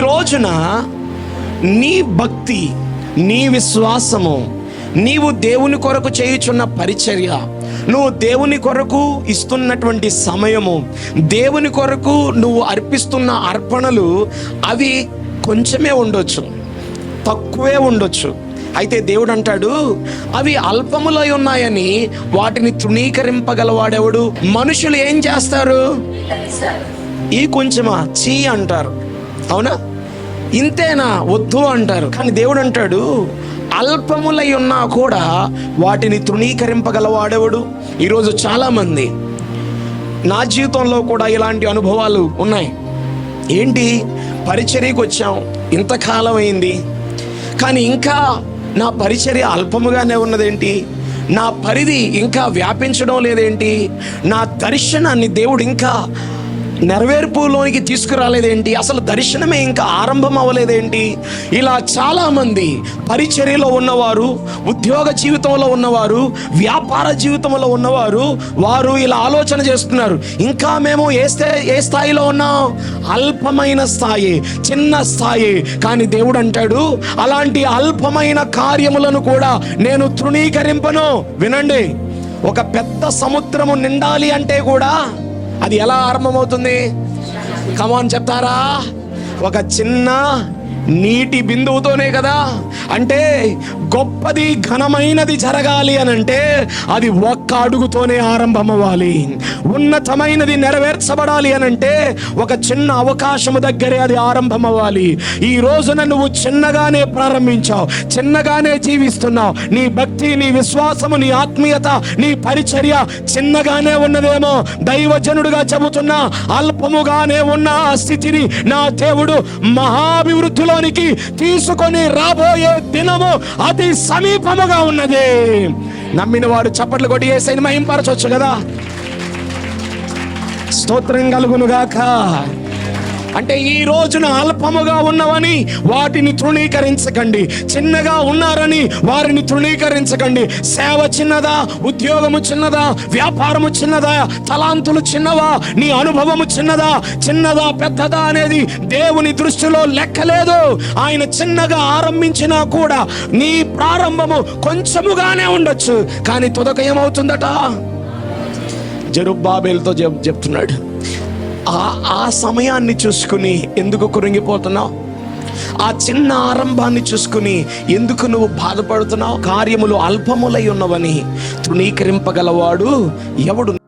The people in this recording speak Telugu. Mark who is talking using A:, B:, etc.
A: రోజున నీ భక్తి నీ విశ్వాసము నీవు దేవుని కొరకు చేయుచున్న పరిచర్య నువ్వు దేవుని కొరకు ఇస్తున్నటువంటి సమయము దేవుని కొరకు నువ్వు అర్పిస్తున్న అర్పణలు అవి కొంచెమే ఉండొచ్చు తక్కువే ఉండొచ్చు. అయితే దేవుడు అంటాడు అవి అల్పములై ఉన్నాయని వాటిని తృణీకరింపగలవాడెవడు? మనుషులు ఏం చేస్తారు? ఈ కొంచెమా చీ అంటారు. అవునా? ఇంతేనా? వద్దు అంటారు. కానీ దేవుడు అంటాడు అల్పములై ఉన్నా కూడా వాటిని తృణీకరింపగలవాడెవడు? ఈరోజు చాలామంది నా జీవితంలో కూడా ఇలాంటి అనుభవాలు ఉన్నాయి. ఏంటి? పరిచర్యకు వచ్చాం. ఇంతకాలం అయింది. కానీ ఇంకా నా పరిచర్య అల్పముగానే ఉన్నదేంటి? నా పరిధి ఇంకా వ్యాపించడం లేదేంటి? నా దర్శనాన్ని దేవుడు ఇంకా నెరవేర్పులోనికి తీసుకురాలేదేంటి? అసలు దర్శనమే ఇంకా ఆరంభం అవ్వలేదేంటి? ఇలా చాలామంది పరిచర్యలో ఉన్నవారు ఉద్యోగ జీవితంలో ఉన్నవారు వ్యాపార జీవితంలో ఉన్నవారు వారు ఇలా ఆలోచన చేస్తున్నారు. ఇంకా మేము ఏ స్థాయి ఏ స్థాయిలో ఉన్నాం? అల్పమైన స్థాయి చిన్న స్థాయి. కానీ దేవుడు అంటాడు అలాంటి అల్పమైన కార్యములను కూడా నేను తృణీకరింపను. వినండి ఒక పెద్ద సముద్రము నిండాలి అంటే కూడా అది ఎలా ఆరంభమవుతుంది? కమాన్ చెప్తారా? ఒక చిన్న నీటి బిందువుతోనే కదా? అంటే గొప్పది ఘనమైనది జరగాలి అని అంటే అది ఒక్క అడుగుతోనే ఆరంభమవ్వాలి. ఉన్నతమైనది నెరవేర్చబడాలి అని అంటే ఒక చిన్న అవకాశము దగ్గరే అది ఆరంభమవ్వాలి. ఈ రోజున నువ్వు చిన్నగానే ప్రారంభించావు చిన్నగానే జీవిస్తున్నావు. నీ భక్తి నీ విశ్వాసము నీ ఆత్మీయత నీ పరిచర్య చిన్నగానే ఉన్నదేమో. దైవజనుడుగా చెబుతున్నా అల్పముగానే ఉన్న ఆ స్థితిని నా దేవుడు మహాభివృద్ధిలోనికి తీసుకొని రాబోయే దినము అతి సమీపముగా ఉన్నది. నమ్మిన వాడు చప్పట్లు కొట్టి ఏ సైన్ మహింపరచవచ్చు కదా. స్తోత్రం కలుగునుగాక. అంటే ఈ రోజున అల్పముగా ఉన్నవని వాటిని తృణీకరించకండి. చిన్నగా ఉన్నారని వారిని తృణీకరించకండి. సేవ చిన్నదా? ఉద్యోగము చిన్నదా? వ్యాపారము చిన్నదా? తలాంతులు చిన్నవా? నీ అనుభవము చిన్నదా? చిన్నదా పెద్దదా అనేది దేవుని దృష్టిలో లెక్కలేదు. ఆయన చిన్నగా ఆరంభించినా కూడా నీ ప్రారంభము కొంచెముగానే ఉండొచ్చు. కానీ తుదక ఏమవుతుందట? జరుబ్బాబేలతో చెప్తున్నాడు ఆ ఆ సమయాన్ని చూసుకుని ఎందుకు కురింగిపోతున్నావు? ఆ చిన్న ఆరంభాన్ని చూసుకుని ఎందుకు నువ్వు బాధపడుతున్నావు? కార్యములు అల్పములై ఉన్నవని తృణీకరింపగలవాడు ఎవడు?